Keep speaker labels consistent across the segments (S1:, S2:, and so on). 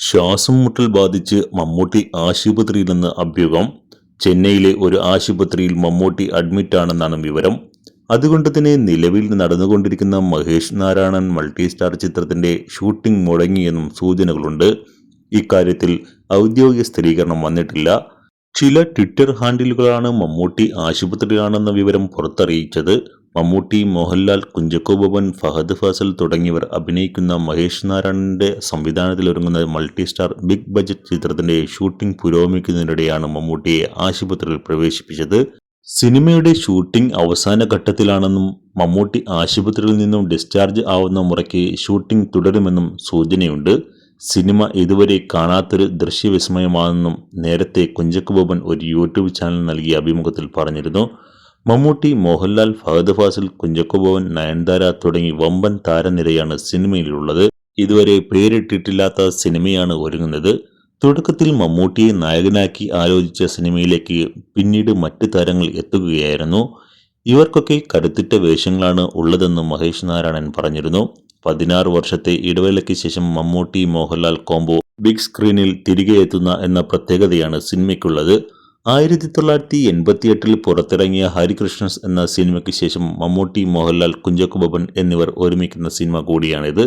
S1: ശ്വാസം മുട്ടൽ ബാധിച്ച് മമ്മൂട്ടി ആശുപത്രിയിലെന്ന് അഭ്യൂഹം. ചെന്നൈയിലെ ഒരു ആശുപത്രിയിൽ മമ്മൂട്ടി അഡ്മിറ്റാണെന്നാണ് വിവരം. അതുകൊണ്ട് തന്നെ നിലവിൽ നടന്നുകൊണ്ടിരിക്കുന്ന മഹേഷ് നാരായണൻ മൾട്ടി സ്റ്റാർ ചിത്രത്തിന്റെ ഷൂട്ടിംഗ് മുടങ്ങിയെന്നും സൂചനകളുണ്ട്. ഇക്കാര്യത്തിൽ ഔദ്യോഗിക സ്ഥിരീകരണം വന്നിട്ടില്ല. ചില ട്വിറ്റർ ഹാൻഡിലുകളാണ് മമ്മൂട്ടി ആശുപത്രിയിലാണെന്ന വിവരം പുറത്തറിയിച്ചത്. മമ്മൂട്ടി മോഹൻലാൽ കുഞ്ചക്കോ ബോബൻ ഫഹദ് ഫാസൽ തുടങ്ങിയവർ അഭിനയിക്കുന്ന മഹേഷ് നാരായണന്റെ സംവിധാനത്തിലൊരുങ്ങുന്ന മൾട്ടി സ്റ്റാർ ബിഗ് ബജറ്റ് ചിത്രത്തിന്റെ ഷൂട്ടിംഗ് പുരോഗമിക്കുന്നതിനിടെയാണ് മമ്മൂട്ടിയെ ആശുപത്രിയിൽ പ്രവേശിപ്പിച്ചത്. സിനിമയുടെ ഷൂട്ടിംഗ് അവസാന ഘട്ടത്തിലാണെന്നും മമ്മൂട്ടി ആശുപത്രിയിൽ നിന്നും ഡിസ്ചാർജ് ആവുന്ന മുറയ്ക്ക് ഷൂട്ടിംഗ് തുടരുമെന്നും സൂചനയുണ്ട്. സിനിമ ഇതുവരെ കാണാത്തൊരു ദൃശ്യവിസ്മയമാണെന്നും നേരത്തെ കുഞ്ചക്കുബോബൻ ഒരു യൂട്യൂബ് ചാനൽ നൽകിയ അഭിമുഖത്തിൽ പറഞ്ഞിരുന്നു. മമ്മൂട്ടി മോഹൻലാൽ ഫഹദ് ഫാസിൽ കുഞ്ചക്ക് ബോബൻ നയൻതാര തുടങ്ങി വമ്പൻ താരനിരയാണ് സിനിമയിലുള്ളത്. ഇതുവരെ പേരിട്ടിട്ടില്ലാത്ത സിനിമയാണ് ഒരുങ്ങുന്നത്. തുടക്കത്തിൽ മമ്മൂട്ടിയെ നായകനാക്കി ആലോചിച്ച സിനിമയിലേക്ക് പിന്നീട് മറ്റ് താരങ്ങൾ എത്തുകയായിരുന്നു. ഇവർക്കൊക്കെ കരുത്തിട്ട വേഷങ്ങളാണ് ഉള്ളതെന്ന് മഹേഷ് നാരായണൻ പറഞ്ഞിരുന്നു. പതിനാറ് വർഷത്തെ ഇടവേളയ്ക്ക് ശേഷം മമ്മൂട്ടി മോഹൻലാൽ കോംബോ ബിഗ് സ്ക്രീനിൽ തിരികെ എത്തുന്ന എന്ന പ്രത്യേകതയാണ് സിനിമയ്ക്കുള്ളത്. ആയിരത്തി തൊള്ളായിരത്തി എൺപത്തി എട്ടിൽ പുറത്തിറങ്ങിയ ഹരികൃഷ്ണൻസ് എന്ന സിനിമയ്ക്ക് ശേഷം മമ്മൂട്ടി മോഹൻലാൽ കുഞ്ചക്കു ബോബൻ എന്നിവർ ഒരുമിക്കുന്ന സിനിമ കൂടിയാണിത്.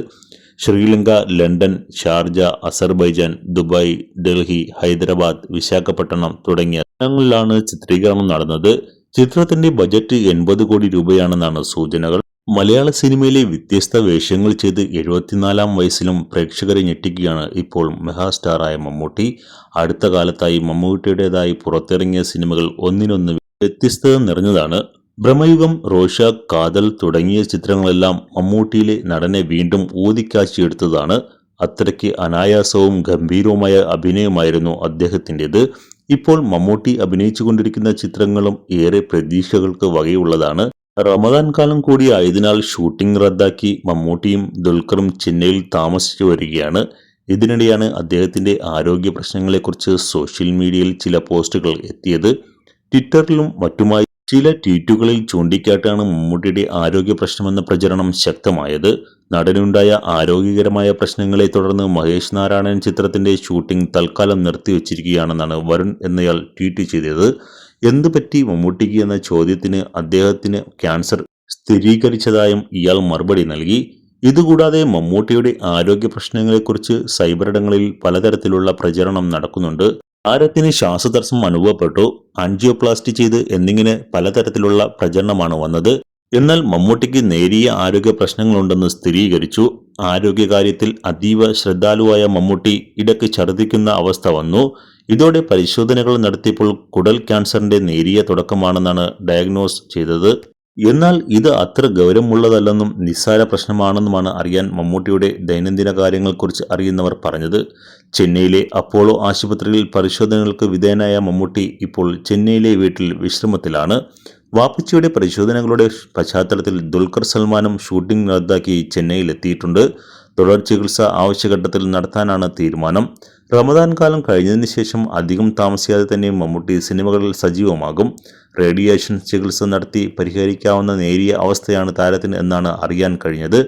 S1: Sri Lanka London Sharjah Azerbaijan Dubai Delhi Hyderabad Visakhapatnam തുടങ്ങിയ സ്ഥലങ്ങളിലാണ് ചിത്രീകരണം നടന്നത്. ചിത്രത്തിന്റെ ബജറ്റ് എൺപത് കോടി രൂപയാണെന്നാണ് സൂചനകൾ. മലയാള സിനിമയിലെ വ്യത്യസ്ത വേഷങ്ങൾ ചെയ്ത് എഴുപത്തിനാലാം വയസ്സിലും പ്രേക്ഷകരെ ഞെട്ടിക്കുകയാണ് ഇപ്പോൾ മെഗാസ്റ്റാറായ മമ്മൂട്ടി. അടുത്ത കാലത്തായി മമ്മൂട്ടിയുടേതായി പുറത്തിറങ്ങിയ സിനിമകൾ ഒന്നിനൊന്ന് വ്യത്യസ്തത നിറഞ്ഞതാണ്. ബ്രഹ്മയുഗം റോഷ കാതൽ തുടങ്ങിയ ചിത്രങ്ങളെല്ലാം മമ്മൂട്ടിയിലെ നടനെ വീണ്ടും ഊതിക്കാച്ചിയെടുത്തതാണ് അത്രയ്ക്ക് അനായാസവും ഗംഭീരവുമായ അഭിനയമായിരുന്നു അദ്ദേഹത്തിന്റെത്. ഇപ്പോൾ മമ്മൂട്ടി അഭിനയിച്ചുകൊണ്ടിരിക്കുന്ന ചിത്രങ്ങളും ഏറെ പ്രതീക്ഷകൾക്ക് വകയുള്ളതാണ്. റമദാൻ കാലം കൂടി ആയതിനാൽ ഷൂട്ടിംഗ് റദ്ദാക്കി മമ്മൂട്ടിയും ദുൽഖറും ചെന്നൈയിൽ താമസിച്ചു വരികയാണ്. ഇതിനിടെയാണ് അദ്ദേഹത്തിന്റെ ആരോഗ്യ പ്രശ്നങ്ങളെക്കുറിച്ച് സോഷ്യൽ മീഡിയയിൽ ചില പോസ്റ്റുകൾ എത്തിയത്. ട്വിറ്ററിലും മറ്റുമായി ചില ട്വീറ്റുകളിൽ ചൂണ്ടിക്കാട്ടാണ് മമ്മൂട്ടിയുടെ ആരോഗ്യ പ്രശ്നമെന്ന പ്രചരണം ശക്തമായത്. നടനുണ്ടായ ആരോഗ്യകരമായ പ്രശ്നങ്ങളെ തുടർന്ന് മഹേഷ് നാരായണൻ ചിത്രത്തിന്റെ ഷൂട്ടിംഗ് തൽക്കാലം നിർത്തിവച്ചിരിക്കുകയാണെന്നാണ് വരുൺ എന്നയാൾ ട്വീറ്റ് ചെയ്തത്. എന്തു പറ്റി മമ്മൂട്ടിക്ക് എന്ന ചോദ്യത്തിന് അദ്ദേഹത്തിന് ക്യാൻസർ സ്ഥിരീകരിച്ചതായും ഇയാൾ മറുപടി നൽകി. ഇതുകൂടാതെ മമ്മൂട്ടിയുടെ ആരോഗ്യ പ്രശ്നങ്ങളെക്കുറിച്ച് സൈബറിടങ്ങളിൽ പലതരത്തിലുള്ള പ്രചരണം നടക്കുന്നുണ്ട്. താരത്തിന് ശ്വാസതടസ്സം അനുഭവപ്പെട്ടു ആൻജിയോപ്ലാസ്റ്റി ചെയ്ത് എന്നിങ്ങനെ പലതരത്തിലുള്ള പ്രചരണമാണ് വന്നത്. എന്നാൽ മമ്മൂട്ടിക്ക് നേരിയ ആരോഗ്യ പ്രശ്നങ്ങളുണ്ടെന്ന് സ്ഥിരീകരിച്ചു. ആരോഗ്യകാര്യത്തിൽ അതീവ ശ്രദ്ധാലുവായ മമ്മൂട്ടി ഇടയ്ക്ക് ഛർദ്ദിക്കുന്ന അവസ്ഥ വന്നു. ഇതോടെ പരിശോധനകൾ നടത്തിയപ്പോൾ കുടൽ ക്യാൻസറിന്റെ നേരിയ തുടക്കമാണെന്നാണ് ഡയഗ്നോസ് ചെയ്തത്. എന്നാൽ ഇത് അത്ര ഗൗരവമുള്ളതല്ലെന്നും നിസ്സാര പ്രശ്നമാണെന്നുമാണ് അറിയാൻ മമ്മൂട്ടിയുടെ ദൈനംദിന കാര്യങ്ങളെക്കുറിച്ച് അറിയുന്നവർ പറഞ്ഞത്. ചെന്നൈയിലെ അപ്പോളോ ആശുപത്രിയിൽ പരിശോധനകൾക്ക് വിധേയനായ മമ്മൂട്ടി ഇപ്പോൾ ചെന്നൈയിലെ വീട്ടിൽ വിശ്രമത്തിലാണ്. വാപ്പച്ചിയുടെ പരിശോധനകളുടെ പശ്ചാത്തലത്തിൽ ദുൽഖർ സൽമാനും ഷൂട്ടിംഗ് റദ്ദാക്കി ചെന്നൈയിലെത്തിയിട്ടുണ്ട്. തുടർ ചികിത്സ ആവശ്യഘട്ടത്തിൽ നടത്താനാണ് തീരുമാനം. റമദാൻ കാലം കഴിഞ്ഞതിന് ശേഷം അധികം താമസിയാതെ തന്നെ മമ്മൂട്ടി സിനിമകളിൽ സജീവമാകും. റേഡിയേഷൻ ചികിത്സ നടത്തി പരിഹരിക്കാവുന്ന നേരിയ അവസ്ഥയാണ് താരത്തിന് എന്നാണ് അറിയാൻ കഴിഞ്ഞത്.